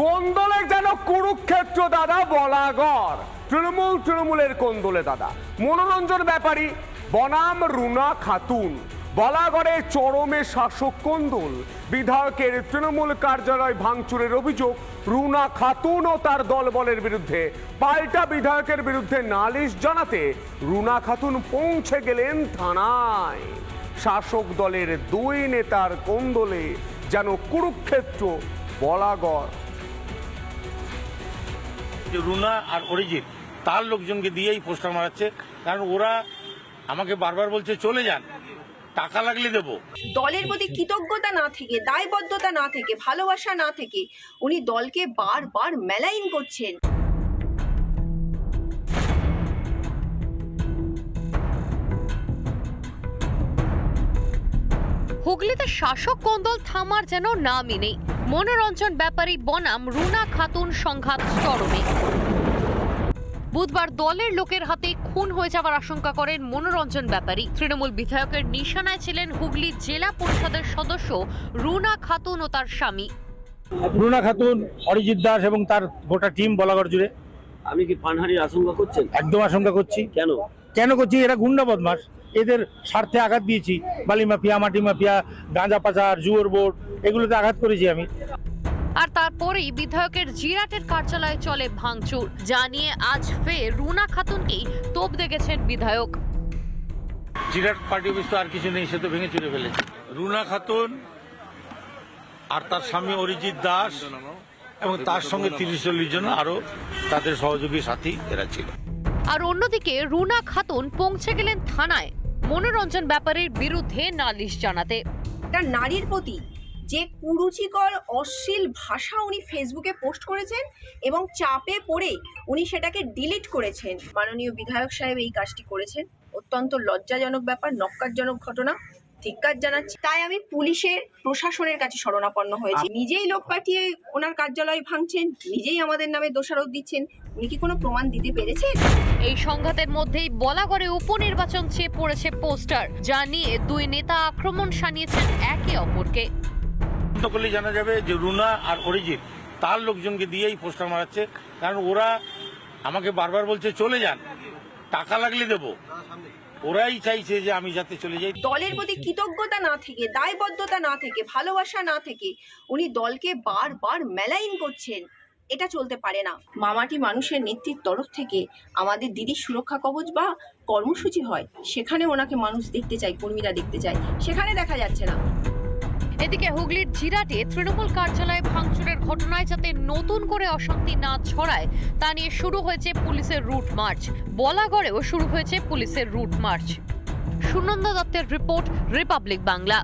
কোন্দলে যেন কুরুক্ষেত্র দাদা বলাগর? তৃণমূল তৃণমূলের কোন্দলে দাদা? মনোরঞ্জন ব্যাপারী, বনাম রুনা খাতুন। বলাগড়ে চরমে শাসক কোন্দল বিধায়কের তৃণমূল কার্যালয় ভাঙচুরের অভিযোগ, রুনা খাতুন ও তার দলবলের বিরুদ্ধে। পাল্টা বিধায়কের বিরুদ্ধে নালিশ জানাতে রুনা খাতুন পৌঁছে গেলেন থানায়। শাসক দলের দুই নেতার কোন্দলে যেন কুরুক্ষেত্র বলাগড়? রুনা আর অরিজিৎ তার লোকজনকে দিয়েই পোস্টার মারাচ্ছে। কারণ ওরা আমাকে বারবার বলছে চলে যান টাকা লাগলে দেবো। দলের প্রতি কৃতজ্ঞতা না থেকে দায়বদ্ধতা না থেকে ভালোবাসা না থেকে উনি দলকে বারবার মেলাইন করছেন। হুগলিতে শাসক কোন্দল থামার যেন নামই নেই। মনোরঞ্জন ব্যাপারী বনাম রুনা খাতুন সংঘাত চরমে। বুধবার দলের লোকের হাতে খুন হয়ে যাওয়ার আশঙ্কা করেন মনোরঞ্জন ব্যাপারী। তৃণমূল বিধায়কের নিশানায় ছিলেন হুগলি জেলা পরিষদের সদস্য রুনা খাতুন ও তার স্বামী। রুনা খাতুন অরিজিৎ দাস এবং তার গোটা টিম বলাগড় জুড়ে। আমি কি পানহানির আশঙ্কা করছেন? একদম আশঙ্কা করছি। কেন? কেন করছি? এরা গুন্ডা বদমাস এদের স্বার্থে আঘাত দিয়েছি। বালি মাফিয়া মাটি মাফিয়া গাঁজা পাচার জুয়োর বোর্ড এগুলোতে আঘাত করেছি আমি। আর তারপরেই বিধায়কের জিরাটের কার্যালয়ে চলে ভাঙচুর। যা নিয়ে আজ ফের রুনা খাতুনকেই তোপ দেখেছেন বিধায়ক। জিরাট পার্টি অফিস তো আর কিছু নেই সে তো ভেঙে চুরে ফেলেছে। রুনা খাতুন আর তার স্বামী অরিজিৎ দাস এবং তার সঙ্গে তিরিশ চল্লিশ জন আরও তাদের সহযোগী সাথী এরা ছিল। আর অন্যদিকে রুনা খাতুন পৌঁছে গেলেন থানায়। মনোরঞ্জন ব্যাপারের বিরুদ্ধে নালিশ জানাতে। তার নারীর প্রতি যে কুরুচিকর অশ্লীল ভাষা উনি ফেসবুকে পোস্ট করেছেন এবং চাপে পড়ে উনি সেটাকে ডিলিট করেছেন। মাননীয় বিধায়ক সাহেব এই কাজটি করেছেন। অত্যন্ত লজ্জাজনক ব্যাপার নক্কারজনক ঘটনা। ধিক্কার জানাচ্ছি। তাই আমি পুলিশের প্রশাসনের কাছে শরণাপন্ন হয়েছি। নিজেই লোক পাঠিয়ে ওনার কার্যালয় ভাঙছেন নিজেই আমাদের নামে দোষারোপ দিচ্ছেন। উনি কি কোনো প্রমাণ দিতে পেরেছেন? এই সংঘাতের মধ্যেই বলাগড়ে উপনির্বাচন চেয়ে পড়েছে পোস্টার যা নিয়ে দুই নেতা আক্রমণ সানিয়েছেন একে অপরকে। তদন্ত করলে জানা যাবে যে রুনা আর অরিজিৎ, তার লোকজনকে দিয়েই পোস্টার মারাচ্ছে। কারণ ওরা আমাকে বারবার বলছে, চলে যান। টাকা লাগলে দেবো। ওরাই চাইছে যে আমি যাতে চলে যাই। দলের প্রতি কৃতজ্ঞতা না থেকে, দায়বদ্ধতা না থেকে, ভালোবাসা না থেকে উনি দলকে বারবার মেলাইন করছেন। এটা চলতে পারে না। মামাটি মানুষের নেতৃত্ব তরফ থেকে আমাদের দিদির সুরক্ষা কবচ বা কর্মসূচি হয়, সেখানে ওনাকে মানুষ দেখতে চায়, কর্মীরা দেখতে চায়, সেখানে দেখা যাচ্ছে না। এদিকে হুগলির জিরাটে তৃণমূল কার্যালয়ে ভাঙচুরের ঘটনায় যাতে নতুন করে অশান্তি না ছড়ায়, তা নিয়ে শুরু হয়েছে পুলিশের রুট মার্চ। বলাগড়েও শুরু হয়েছে পুলিশের রুট মার্চ। সুনন্দ দত্তের রিপোর্ট, রিপাবলিক বাংলা।